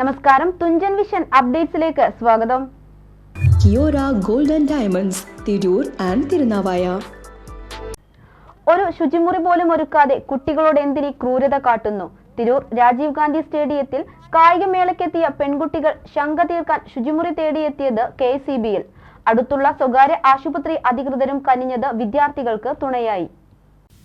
നമസ്കാരം. തുഞ്ചൻ വിഷൻ അപ്ഡേറ്റ്സിലേക്ക് സ്വാഗതം. Kiyora golden diamonds Tirur and Thirunavaya. ഒരു ശുചിമുറി പോലും ഒരുക്കാതെ കുട്ടികളോട് എന്തിനി ക്രൂരത കാട്ടുന്നു? തിരൂർ രാജീവ് ഗാന്ധി സ്റ്റേഡിയത്തിൽ കായികമേളയ്ക്കെത്തിയ പെൺകുട്ടികൾ ശങ്ക തീർക്കാൻ ശുചിമുറി തേടിയെത്തിയത് കെ സി ബിയിൽ അടുത്തുള്ള സ്വകാര്യ ആശുപത്രി അധികൃതരും കനിഞ്ഞത് വിദ്യാർത്ഥികൾക്ക് തുണയായി.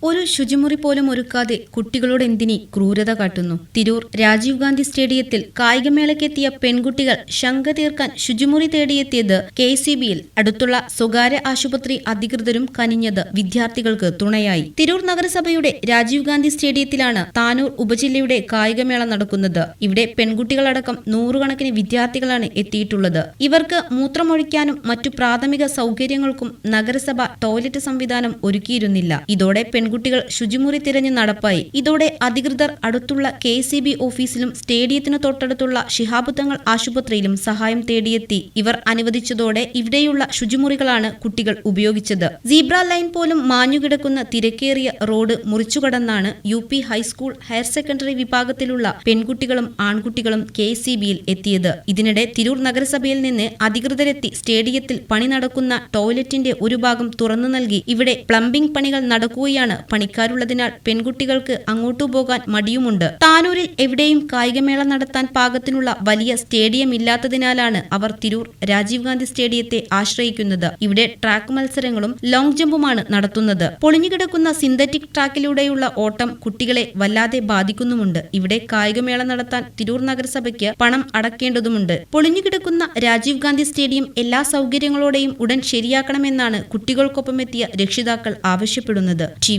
ഒരു ശുചിമുറി പോലും ഒരുക്കാതെ കുട്ടികളോട് എന്തിനി ക്രൂരത കാട്ടുന്നു? തിരൂർ രാജീവ് ഗാന്ധി സ്റ്റേഡിയത്തിൽ കായികമേളയ്ക്കെത്തിയ പെൺകുട്ടികൾ ശങ്ക തീർക്കാൻ ശുചിമുറി തേടിയെത്തിയത് കെ സി ബിയിൽ. അടുത്തുള്ള സ്വകാര്യ ആശുപത്രി അധികൃതരും കനിഞ്ഞത് വിദ്യാർത്ഥികൾക്ക് തുണയായി. തിരൂർ നഗരസഭയുടെ രാജീവ് ഗാന്ധി സ്റ്റേഡിയത്തിലാണ് താനൂർ ഉപജില്ലയുടെ കായികമേള നടക്കുന്നത്. ഇവിടെ പെൺകുട്ടികളടക്കം നൂറുകണക്കിന് വിദ്യാർത്ഥികളാണ് എത്തിയിട്ടുള്ളത്. ഇവർക്ക് മൂത്രമൊഴിക്കാനും മറ്റു പ്രാഥമിക സൗകര്യങ്ങൾക്കും നഗരസഭ ടോയ്ലറ്റ് സംവിധാനം ഒരുക്കിയിരുന്നില്ല. ഇതോടെ പെൺകുട്ടികൾ ശുചിമുറി തിരഞ്ഞ് നടപ്പായി. ഇതോടെ അധികൃതർ അടുത്തുള്ള കെ സി ബി ഓഫീസിലും സ്റ്റേഡിയത്തിന് തൊട്ടടുത്തുള്ള ശിഹാബുത്തങ്ങൾ ആശുപത്രിയിലും സഹായം തേടിയെത്തി. ഇവർ അനുവദിച്ചതോടെ ഇവിടെയുള്ള ശുചിമുറികളാണ് കുട്ടികൾ ഉപയോഗിച്ചത്. സീബ്ര ലൈൻ പോലും മാഞ്ഞുകിടക്കുന്ന തിരക്കേറിയ road മുറിച്ചുകടന്നാണ് U P high school higher secondary വിഭാഗത്തിലുള്ള പെൺകുട്ടികളും ആൺകുട്ടികളും കെ സി ബിയിൽ എത്തിയത്. ഇതിനിടെ തിരൂർ നഗരസഭയിൽ നിന്ന് അധികൃതരെത്തി സ്റ്റേഡിയത്തിൽ പണി നടക്കുന്ന ടോയ്ലറ്റിന്റെ ഒരു ഭാഗം തുറന്നു നൽകി. ഇവിടെ പ്ലംബിംഗ് പണികൾ നടക്കുകയാണ് പണിക്കാരുള്ളതിനാൽ പെൺകുട്ടികൾക്ക് അങ്ങോട്ടു പോകാൻ മടിയുമുണ്ട്. താനൂരിൽ എവിടെയും കായികമേള നടത്താൻ പാകത്തിനുള്ള വലിയ സ്റ്റേഡിയം ഇല്ലാത്തതിനാലാണ് അവർ തിരൂർ രാജീവ് ഗാന്ധി സ്റ്റേഡിയത്തെ ആശ്രയിക്കുന്നത്. ഇവിടെ ട്രാക്ക് മത്സരങ്ങളും ലോങ് ജമ്പുമാണ് നടത്തുന്നത്. പൊളിഞ്ഞുകിടക്കുന്ന സിന്തറ്റിക് ട്രാക്കിലൂടെയുള്ള ഓട്ടം കുട്ടികളെ വല്ലാതെ ബാധിക്കുന്നുമുണ്ട്. ഇവിടെ കായികമേള നടത്താൻ തിരൂർ നഗരസഭയ്ക്ക് പണം അടക്കേണ്ടതുമുണ്ട്. പൊളിഞ്ഞുകിടക്കുന്ന രാജീവ് ഗാന്ധി സ്റ്റേഡിയം എല്ലാ സൗകര്യങ്ങളോടെയും ഉടൻ ശരിയാക്കണമെന്നാണ് കുട്ടികൾക്കൊപ്പമെത്തിയ രക്ഷിതാക്കൾ ആവശ്യപ്പെടുന്നത്. ടി